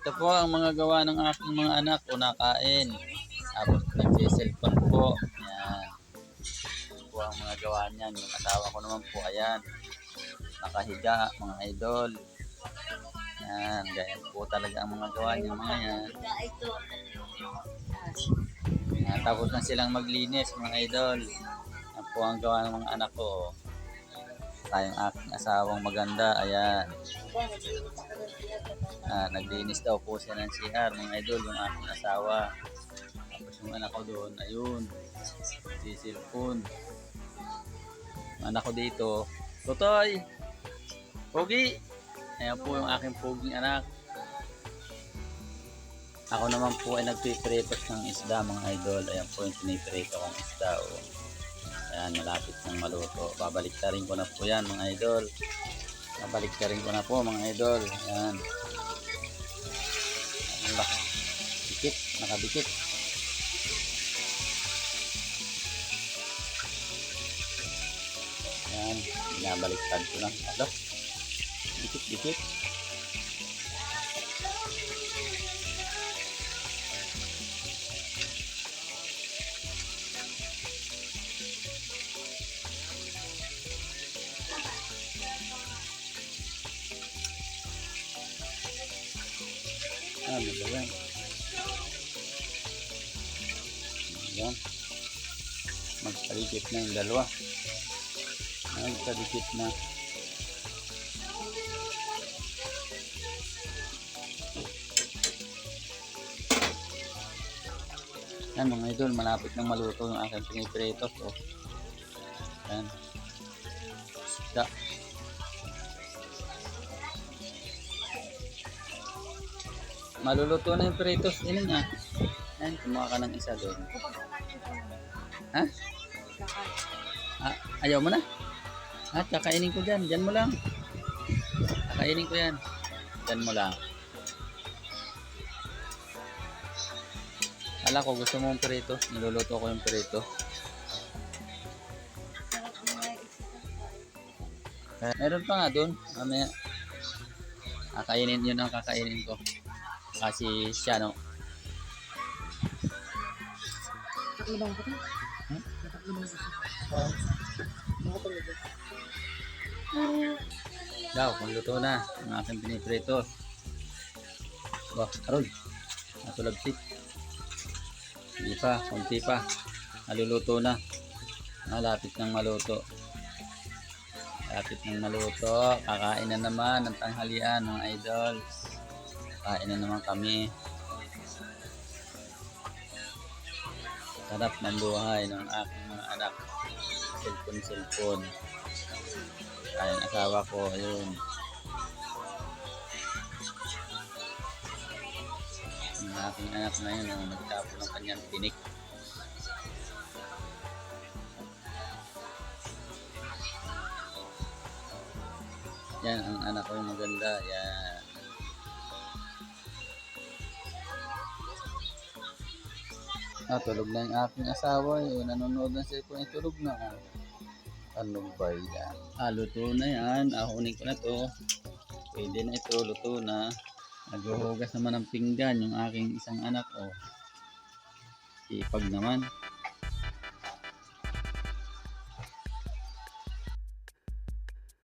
Ito po ang mga gawa ng aking mga anak o nakain. Tapos nagsiselfon po. Yan. Ito po ang mga gawa niyan. Yung asawa ko naman po, ayan. Nakahiga, mga idol. Yan, ganyan po talaga ang mga gawa niya mga yan. Yan, tapos na silang maglinis mga idol. Yan po ang gawa ng mga anak ko. Tayong aking asawang maganda, ayan. Ah, naglinis daw po siya ng CR, mga idol, yung aking asawa. Tapos yung anak ko doon, ayun, si cellphone. Yung anak ko dito, Totoy! Pogi! Ayan po yung aking poging anak. Ako naman po ay nagpipretos ng isda mga idol. Ayan po yung pinipreto kong isda. Oh. Ayan, malapit ng maluto. Babalik na rin ko na po yan mga idol. Babalik na rin ko na po mga idol. Ayan. Ayan? Dikit, nakadikit. Ayan, binabaliktad ko lang. Alo, dikit, dikit. Ba yan? Ayan. Magpaligit na yung dalawa. Magpaligit na. Yan mga idol, malapit nang maluto yung aking pinipreto. So, yan. Isda. Maluluto na yung pritos din niya. Yan, kumuha ka ng isa doon. Ha? Ah, ayaw mo na? Ha, kakainin ko dyan. Dyan mo lang. Kakainin ko yan. Dyan mo lang. Ala ko, gusto mo yung prito. Niluluto ko yung prito. Eh, Meron pa nga doon. Mamaya. Kakainin yun ang kakainin ko. Kasi siya, no? Nakakilabang ko. Hmm? Nakakilabang ko. Daw, kung luto na, ang aking piniprito. Ba, Harold, natulagsit. Hindi pa, konti pa. Naluluto na. Malapit ng maluto. Malapit ng maluto. Kakain na naman ng tanghalian, mga idol. Kain na naman kami. Sarap ng buhay ng aking mga anak. Cellphone, cellphone. Ayun, asawa ko, ayun. Ang aking anak na yun, oh, nagtapo ng kanyang tinik. Yan, ang anak ko yung maganda. Yan. Ah, tulog na yung aking asawa. Yun, nanonood na siya kung tulog na. Ano ba yan? Ah, luto na yan. Ahunin ko na to. Pwede na ito, luto na. Naghuhugas naman ng pinggan yung aking isang anak. Oh. Sipag naman.